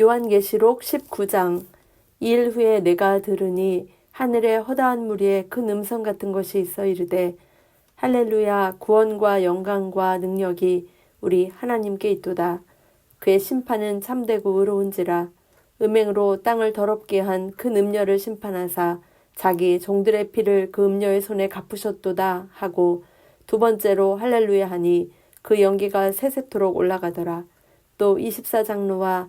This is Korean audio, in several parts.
요한계시록 19장. 일 후에 내가 들으니 하늘에 허다한 무리에 큰 음성 같은 것이 있어 이르되 할렐루야 구원과 영광과 능력이 우리 하나님께 있도다. 그의 심판은 참되고 의로운지라. 음행으로 땅을 더럽게 한 큰 음녀를 심판하사 자기 종들의 피를 그 음녀의 손에 갚으셨도다 하고 두 번째로 할렐루야 하니 그 연기가 세세토록 올라가더라. 또 24장로와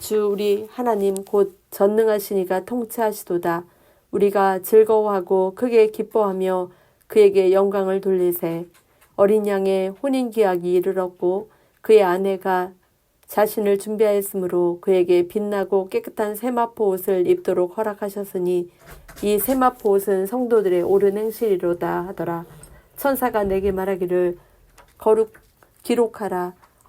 주 우리 하나님 곧 전능하시니가 통치하시도다. 우리가 즐거워하고 크게 기뻐하며 그에게 영광을 돌리세. 어린 양의 혼인 기약이 이르렀고 그의 아내가 자신을 준비하였으므로 그에게 빛나고 깨끗한 세마포 옷을 입도록 허락하셨으니 이 세마포 옷은 성도들의 옳은 행실이로다 하더라. 천사가 내게 말하기를 거룩 기록하라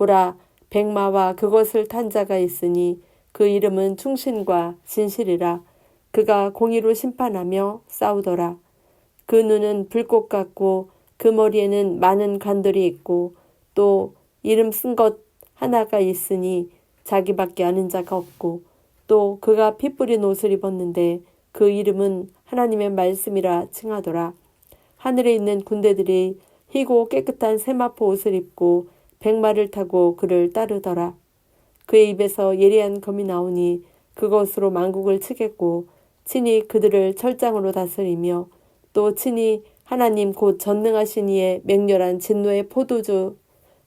보라 백마와 그것을 탄 자가 있으니 그 이름은 충신과 진실이라. 그가 공의로 심판하며 싸우더라. 그 눈은 불꽃 같고 그 머리에는 많은 관들이 있고 또 이름 쓴 것 하나가 있으니 자기밖에 아는 자가 없고 또 그가 피 뿌린 옷을 입었는데 그 이름은 하나님의 말씀이라 칭하더라. 하늘에 있는 군대들이 희고 깨끗한 세마포 옷을 입고 백마를 타고 그를 따르더라. 그의 입에서 예리한 검이 나오니 그것으로 만국을 치겠고 친히 그들을 철장으로 다스리며 또 친히 하나님 곧 전능하신 이의 맹렬한 진노의 포도주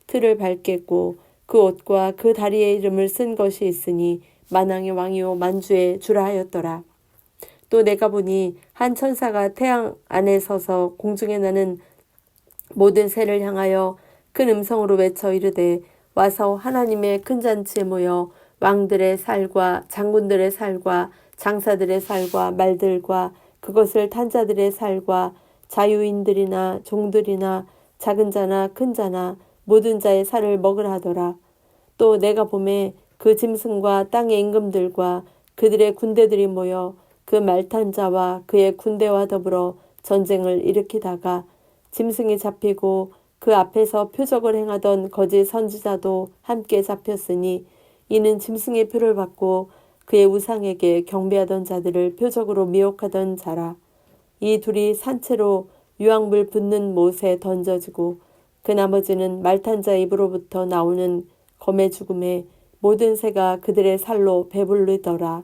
틀을 밟겠고 그 옷과 그 다리의 이름을 쓴 것이 있으니 만왕의 왕이요 만주의 주라 하였더라. 또 내가 보니 한 천사가 태양 안에 서서 공중에 나는 모든 새를 향하여 큰 음성으로 외쳐 이르되 와서 하나님의 큰 잔치에 모여 왕들의 살과 장군들의 살과 장사들의 살과 말들과 그것을 탄 자들의 살과 자유인들이나 종들이나 작은 자나 큰 자나 모든 자의 살을 먹으라 하더라. 또 내가 봄에 그 짐승과 땅의 임금들과 그들의 군대들이 모여 그 말탄 자와 그의 군대와 더불어 전쟁을 일으키다가 짐승이 잡히고 그 앞에서 표적을 행하던 거짓 선지자도 함께 잡혔으니 이는 짐승의 표를 받고 그의 우상에게 경배하던 자들을 표적으로 미혹하던 자라. 이 둘이 산채로 유황물 붓는 못에 던져지고 그 나머지는 말탄 자 입으로부터 나오는 검의 죽음에 모든 새가 그들의 살로 배불르더라.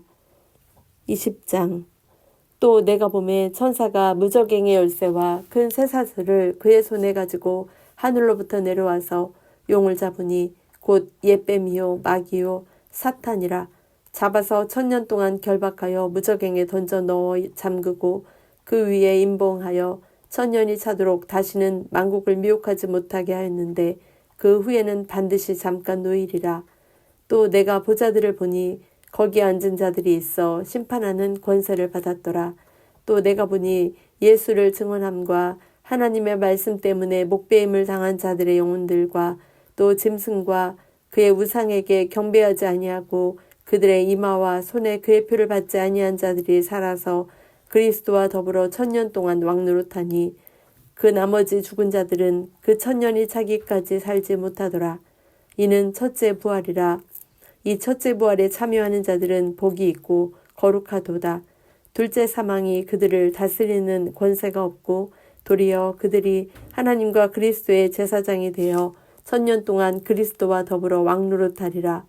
20장 또 내가 봄에 천사가 무적행의 열쇠와 큰 쇠사슬을 그의 손에 가지고 하늘로부터 내려와서 용을 잡으니 곧 예뱀이요 마귀요 사탄이라 잡아서 천년 동안 결박하여 무적행에 던져 넣어 잠그고 그 위에 임봉하여 천년이 차도록 다시는 만국을 미혹하지 못하게 하였는데 그 후에는 반드시 잠깐 노일이라 또 내가 보자들을 보니 거기 앉은 자들이 있어 심판하는 권세를 받았더라. 또 내가 보니 예수를 증언함과 하나님의 말씀 때문에 목배임을 당한 자들의 영혼들과 또 짐승과 그의 우상에게 경배하지 아니하고 그들의 이마와 손에 그의 표를 받지 아니한 자들이 살아서 그리스도와 더불어 천년 동안 왕노릇하니 그 나머지 죽은 자들은 그 천년이 차기까지 살지 못하더라. 이는 첫째 부활이라. 이 첫째 부활에 참여하는 자들은 복이 있고 거룩하도다. 둘째 사망이 그들을 다스리는 권세가 없고 도리어 그들이 하나님과 그리스도의 제사장이 되어 천년 동안 그리스도와 더불어 왕노릇하리라.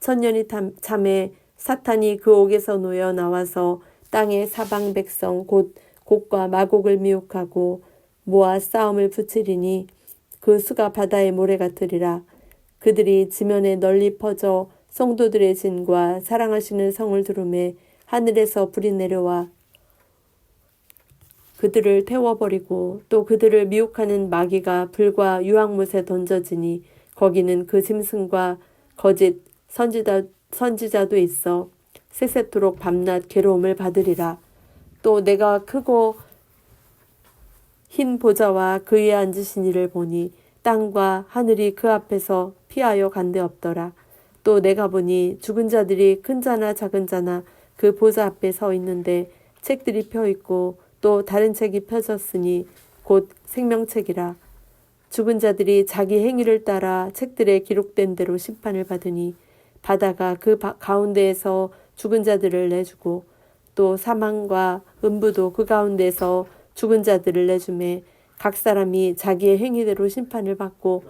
천년이 참에 사탄이 그 옥에서 놓여 나와서 땅의 사방 백성 곧 곡과 마곡을 미혹하고 모아 싸움을 붙이리니 그 수가 바다의 모래 같으리라. 그들이 지면에 널리 퍼져 성도들의 진과 사랑하시는 성을 두름에 하늘에서 불이 내려와 그들을 태워버리고 또 그들을 미혹하는 마귀가 불과 유황못에 던져지니 거기는 그 짐승과 거짓 선지자, 선지자도 있어 세세토록 밤낮 괴로움을 받으리라. 또 내가 크고 흰 보좌와 그 위에 앉으신 이를 보니 땅과 하늘이 그 앞에서 피하여 간데 없더라. 또 내가 보니 죽은 자들이 큰 자나 작은 자나 그 보좌 앞에 서 있는데 책들이 펴 있고 또 다른 책이 펴졌으니 곧 생명책이라. 죽은 자들이 자기 행위를 따라 책들에 기록된 대로 심판을 받으니 바다가 그 바, 가운데에서 죽은 자들을 내주고 또 사망과 음부도 그 가운데에서 죽은 자들을 내주매 각 사람이 자기의 행위대로 심판을 받고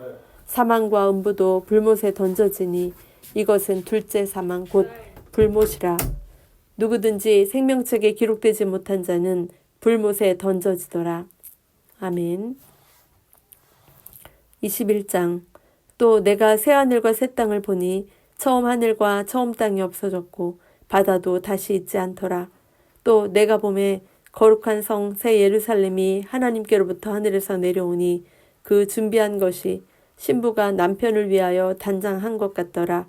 사망과 음부도 불못에 던져지니 이것은 둘째 사망 곧 불못이라 누구든지 생명책에 기록되지 못한 자는 불못에 던져지더라. 아멘. 21장 또 내가 새 하늘과 새 땅을 보니 처음 하늘과 처음 땅이 없어졌고 바다도 다시 있지 않더라. 또 내가 봄에 거룩한 성 새 예루살렘이 하나님께로부터 하늘에서 내려오니 그 준비한 것이 신부가 남편을 위하여 단장한 것 같더라.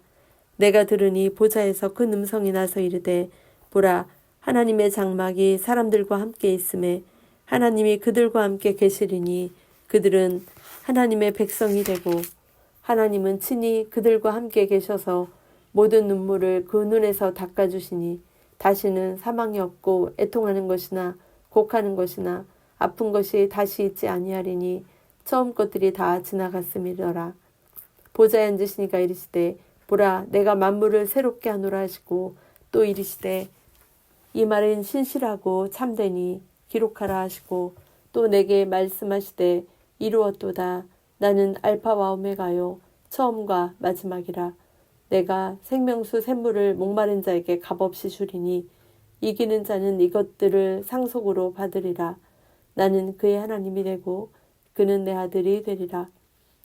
내가 들으니 보좌에서 큰 음성이 나서 이르되 보라 하나님의 장막이 사람들과 함께 있음에 하나님이 그들과 함께 계시리니 그들은 하나님의 백성이 되고 하나님은 친히 그들과 함께 계셔서 모든 눈물을 그 눈에서 닦아주시니 다시는 사망이 없고 애통하는 것이나 곡하는 것이나 아픈 것이 다시 있지 아니하리니 처음 것들이 다 지나갔음이더라. 보좌에 앉으시니가 이르시되 보라 내가 만물을 새롭게 하노라 하시고 또 이르시되 이 말은 신실하고 참되니 기록하라 하시고 또 내게 말씀하시되 이루었도다. 나는 알파와 오메가요 처음과 마지막이라. 내가 생명수 샘물을 목마른 자에게 값없이 주리니 이기는 자는 이것들을 상속으로 받으리라. 나는 그의 하나님이 되고 그는 내 아들이 되리라.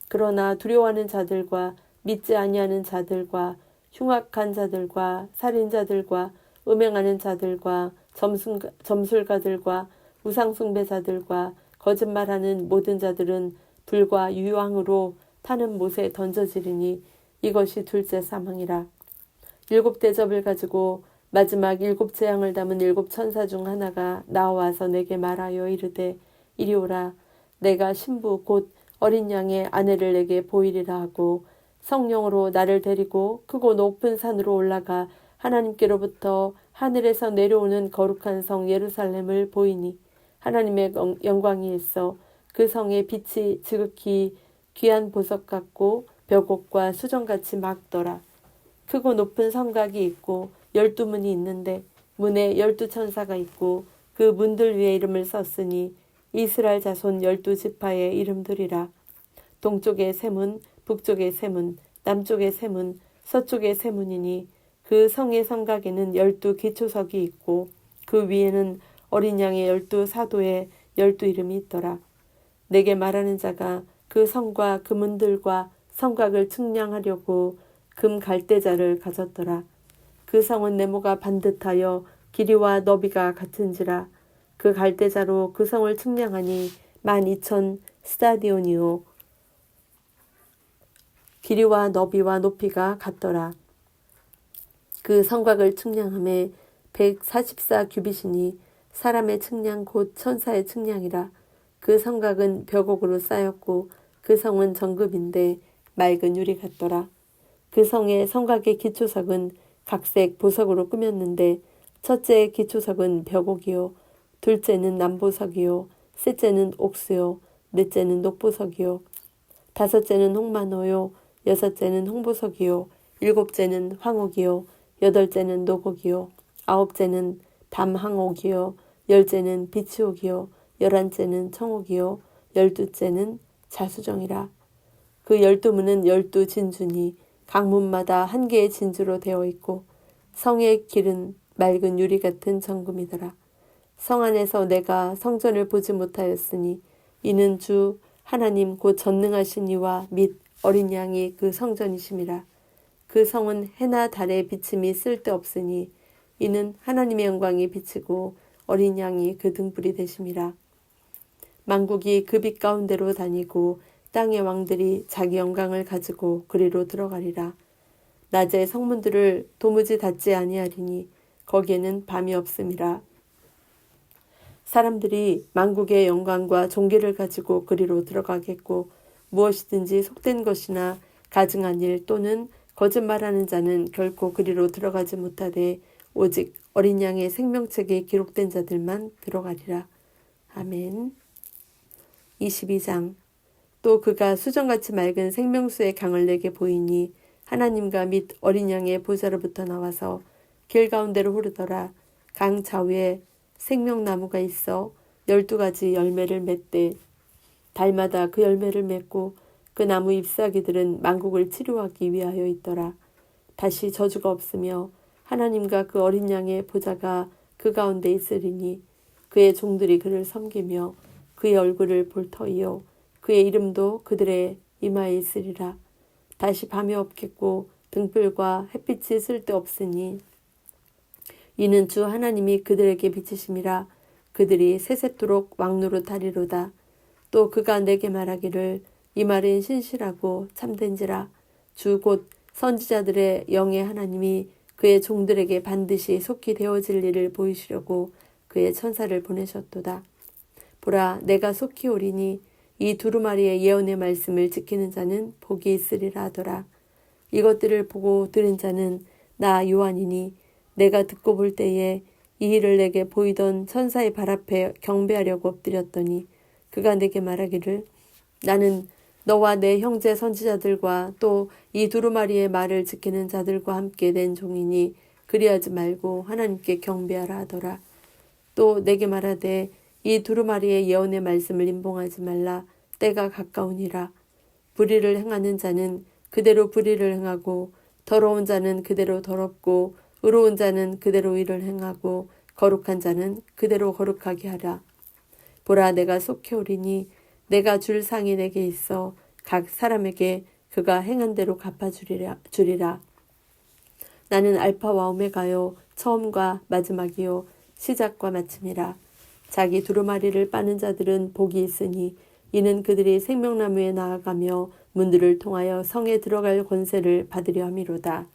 그러나 두려워하는 자들과 믿지 아니하는 자들과 흉악한 자들과 살인자들과 음행하는 자들과 점술, 점술가들과 우상숭배자들과 거짓말하는 모든 자들은 불과 유황으로 타는 못에 던져지리니 이것이 둘째 사망이라. 일곱 대접을 가지고 마지막 일곱 재앙을 담은 일곱 천사 중 하나가 나와서 내게 말하여 이르되 이리 오라 내가 신부 곧 어린 양의 아내를 내게 보이리라 하고 성령으로 나를 데리고 크고 높은 산으로 올라가 하나님께로부터 하늘에서 내려오는 거룩한 성 예루살렘을 보이니 하나님의 영광이 있어 그 성의 빛이 지극히 귀한 보석 같고 벽옥과 수정같이 막더라. 크고 높은 성곽이 있고 열두 문이 있는데 문에 열두 천사가 있고 그 문들 위에 이름을 썼으니 이스라엘 자손 열두 지파의 이름들이라. 동쪽의 세문, 북쪽의 세문, 남쪽의 세문, 서쪽의 세문이니 그 성의 성곽에는 열두 기초석이 있고 그 위에는 어린 양의 열두 사도의 열두 이름이 있더라. 내게 말하는 자가 그 성과 그 문들과 성곽을 측량하려고 금 갈대자를 가졌더라. 그 성은 네모가 반듯하여 길이와 너비가 같은지라 그 갈대자로 그 성을 측량하니 만 이천 스타디온이요 길이와 너비와 높이가 같더라. 그 성곽을 측량함에 144 규빗이니 사람의 측량 곧 천사의 측량이라. 그 성곽은 벽옥으로 쌓였고 그 성은 정급인데 맑은 유리 같더라. 그 성의 성곽의 기초석은 각색 보석으로 꾸몄는데 첫째 기초석은 벽옥이요. 둘째는 남보석이요. 셋째는 옥수요. 넷째는 녹보석이요. 다섯째는 홍만호요. 여섯째는 홍보석이요. 일곱째는 황옥이요 여덟째는 노곡이요 아홉째는 담항옥이요 열째는 비치옥이요 열한째는 청옥이요 열두째는 자수정이라 그 열두 문은 열두 진주니 각 문마다 한 개의 진주로 되어 있고 성의 길은 맑은 유리 같은 정금이더라. 성 안에서 내가 성전을 보지 못하였으니 이는 주 하나님 곧 전능하신 이와 및 어린 양이 그 성전이심이라. 그 성은 해나 달의 비침이 쓸데없으니 이는 하나님의 영광이 비치고 어린 양이 그 등불이 되심이라. 만국이 그 빛 가운데로 다니고 땅의 왕들이 자기 영광을 가지고 그리로 들어가리라. 낮에 성문들을 도무지 닫지 아니하리니 거기에는 밤이 없음이라. 사람들이 만국의 영광과 종기를 가지고 그리로 들어가겠고 무엇이든지 속된 것이나 가증한 일 또는 거짓말하는 자는 결코 그리로 들어가지 못하되 오직 어린 양의 생명책에 기록된 자들만 들어가리라. 아멘. 22장 또 그가 수정같이 맑은 생명수의 강을 내게 보이니 하나님과 및 어린 양의 보좌로부터 나와서 길 가운데로 흐르더라. 강 좌우에 생명나무가 있어 열두 가지 열매를 맺되 달마다 그 열매를 맺고 그 나무 잎사귀들은 만국을 치료하기 위하여 있더라. 다시 저주가 없으며 하나님과 그 어린 양의 보좌가 그 가운데 있으리니 그의 종들이 그를 섬기며 그의 얼굴을 볼 터이요 그의 이름도 그들의 이마에 있으리라. 다시 밤이 없겠고 등불과 햇빛이 쓸데없으니 이는 주 하나님이 그들에게 비치심이라 그들이 새새토록 왕노릇 하리로다. 또 그가 내게 말하기를 이 말은 신실하고 참된지라 주 곧 선지자들의 영의 하나님이 그의 종들에게 반드시 속히 되어질 일을 보이시려고 그의 천사를 보내셨도다. 보라 내가 속히 오리니 이 두루마리의 예언의 말씀을 지키는 자는 복이 있으리라 하더라. 이것들을 보고 들은 자는 나 요한이니 내가 듣고 볼 때에 이 일을 내게 보이던 천사의 발 앞에 경배하려고 엎드렸더니 그가 내게 말하기를 나는 너와 내 형제 선지자들과 또 이 두루마리의 말을 지키는 자들과 함께 낸 종이니 그리하지 말고 하나님께 경배하라 하더라. 또 내게 말하되 이 두루마리의 예언의 말씀을 임봉하지 말라 때가 가까우니라. 불의를 행하는 자는 그대로 불의를 행하고 더러운 자는 그대로 더럽고 의로운 자는 그대로 의를 행하고 거룩한 자는 그대로 거룩하게 하라. 보라 내가 속해 오리니 내가 줄 상이 내게 있어 각 사람에게 그가 행한 대로 갚아주리라. 주리라. 나는 알파와 오메가요 처음과 마지막이요 시작과 마침이라. 자기 두루마리를 빠는 자들은 복이 있으니 이는 그들이 생명나무에 나아가며 문들을 통하여 성에 들어갈 권세를 받으려 함이로다.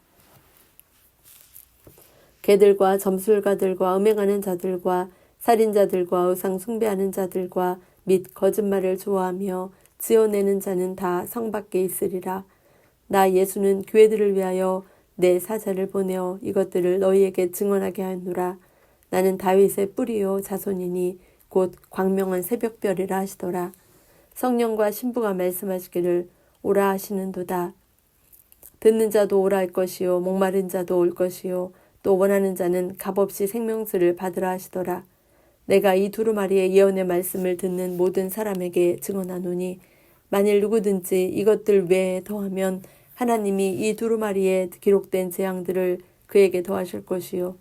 개들과 점술가들과 음행하는 자들과 살인자들과 의상 숭배하는 자들과 및 거짓말을 좋아하며 지어내는 자는 다 성 밖에 있으리라. 나 예수는 교회들을 위하여 내 사자를 보내어 이것들을 너희에게 증언하게 하노라. 나는 다윗의 뿌리요 자손이니 곧 광명한 새벽별이라 하시더라. 성령과 신부가 말씀하시기를 오라 하시는도다. 듣는 자도 오라 할 것이요 목마른 자도 올 것이요 또 원하는 자는 값없이 생명수를 받으라 하시더라. 내가 이 두루마리의 예언의 말씀을 듣는 모든 사람에게 증언하노니 만일 누구든지 이것들 외에 더하면 하나님이 이 두루마리에 기록된 재앙들을 그에게 더하실 것이요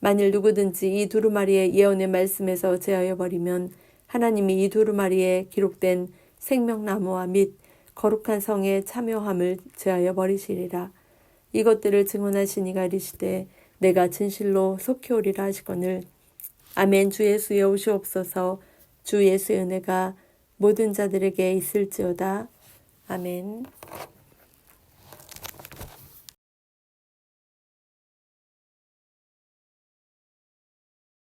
만일 누구든지 이 두루마리의 예언의 말씀에서 제하여 버리면 하나님이 이 두루마리에 기록된 생명나무와 및 거룩한 성의 참여함을 제하여 버리시리라. 이것들을 증언하시니가 이르시되 내가 진실로 속히 오리라 하시거늘 아멘 주 예수여 오시옵소서 주 예수의 은혜가 모든 자들에게 있을지어다. 아멘.